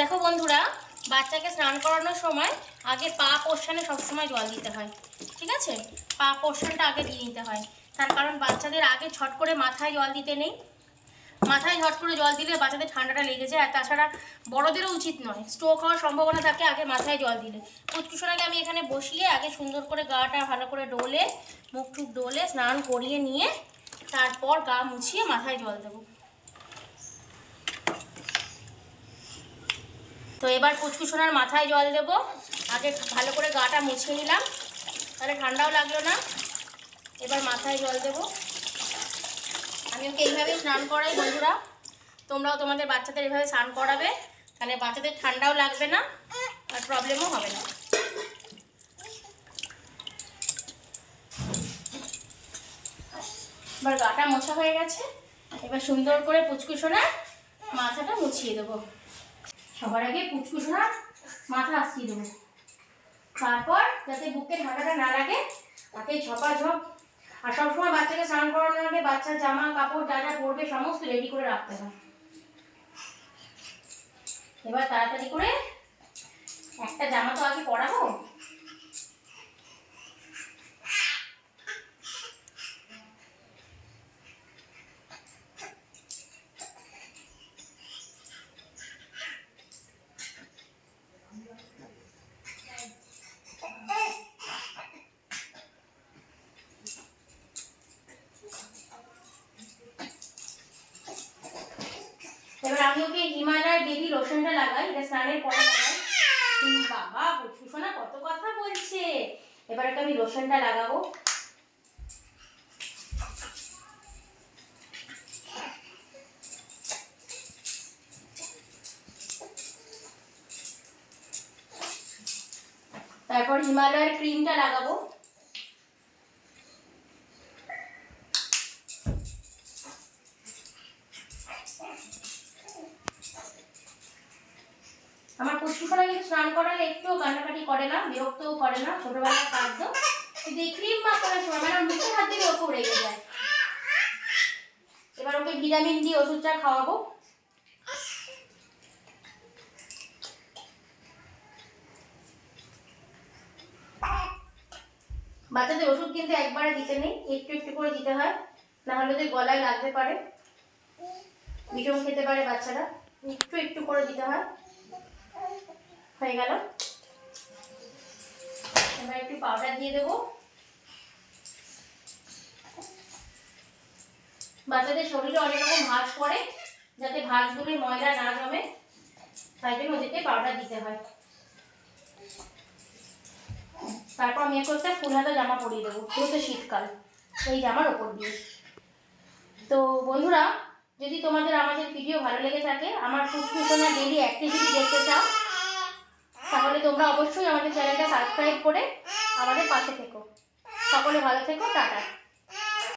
দেখো বন্ধুরা, বাচ্চাকে স্নান করানোর সময় আগে পা পোর্শনে সবসময় জল দিতে হয়, ঠিক আছে? পা পোর্শনটা আগে দিয়ে নিতে হয়। তার কারণ বাচ্চাদের আগে ছট করে মাথায় জল দিতে নেই। মাথায় ঝট করে জল দিলে বাচ্চাদের ঠান্ডাটা লেগে যায়। আর তাছাড়া বড়দেরও উচিত নয় স্ট্রোক হওয়ার সম্ভাবনা থাকে আগে মাথায় জল দিলে। পুচকুসোনাকে আমি এখানে বসিয়ে আগে সুন্দর করে গাটা ভালো করে ডোলে, মুখ টুক ডোলে স্নান করিয়ে নিয়ে তারপর গা মুছিয়ে মাথায় জল দেবো। তো এবার পুচকুসোনার মাথায় জল দেব। আগে ভালো করে গাটা মুছিয়ে নিলাম। তাহলে ঠান্ডাও লাগল না। এবার মাথায় জল দেবো। আমি ওকে এইভাবেই স্নান করাই, বন্ধুরা। তোমরাও তোমাদের বাচ্চাদের এভাবে স্নান করাবে। তাহলে বাচ্চাদের ঠান্ডাও লাগবে না, আর প্রবলেমও হবে না। এবার গাটা মোছা হয়ে গেছে। এবার সুন্দর করে পুচকুসোনা মাথাটা মুছিয়ে দেবো। সবার আগে পুচকুসোনা মাথা আসিয়ে দেবো। তারপর যাতে বুকে ঠান্ডাটা না লাগে তাকে ঝপাঝপ। আর সবসময় বাচ্চাকে স্নান করানোর আগে বাচ্চার জামা, কাপড়, যা যা পরবে, সমস্ত রেডি করে রাখতে হয় এবার তাড়াতাড়ি করে একটা জামা তো আগে পরাবো এবার আমি ওকে হিমালয় বেবি লোশনটা লাগাই, এটা স্নানের পরে লাগাই। বাবা পুষ্পসোনা কত কথা বলছে। এবার ওকে আমি লোশনটা লাগাবো। তারপর হিমালয়ের ক্রিমটা লাগাবো। আমার পুষ্পসোনা কিন্তু স্নান করালে একটুও কান্নাকাটি করে না, বিরক্তও করে না, ছোটবেলার কাজ কিন্তু এই ক্রিম মাখানোর সময় মানে মুখে হাত দিলে ওকেও রেগে যায়। এবার ওকে ভিটামিন ডি ওষুধটা খাওয়াবো। বাচ্চাদের ওষুধ কিন্তু একবারে দিতে নেই, একটু একটু করে দিতে হয়, না হলে ওদের গলায় লাগতে পারে। বিষম খেতে পারে বাচ্চারা, একটু একটু করে দিতে হয়। হয়ে গেল। এবার একটু পাউডার দিয়ে দেবো। বাচ্চাদের শরীরে অনেক রকম ভাঁজ পড়ে, যাতে ভাঁজগুলি ময়লা না জমে। তাই জন্য ওদেরকে পাউডার দিতে হয়। তারপর আমি এখন একটা ফুল হাতা জামা পরিয়ে দেবো। যেহেতু শীতকাল, এই জামার ওপর দিয়ে। তো বন্ধুরা, যদি তোমাদের আমাদের ভিডিও ভালো লেগে থাকে, আমার ফুসফুসোনা ডেলি অ্যাক্টিভিটি দেখতে চাও তাহলে তোমরা অবশ্যই আমাদের চ্যানেলটা সাবস্ক্রাইব করে আমাদের পাশে থেকো। সকলে ভালো থেকো টাটা।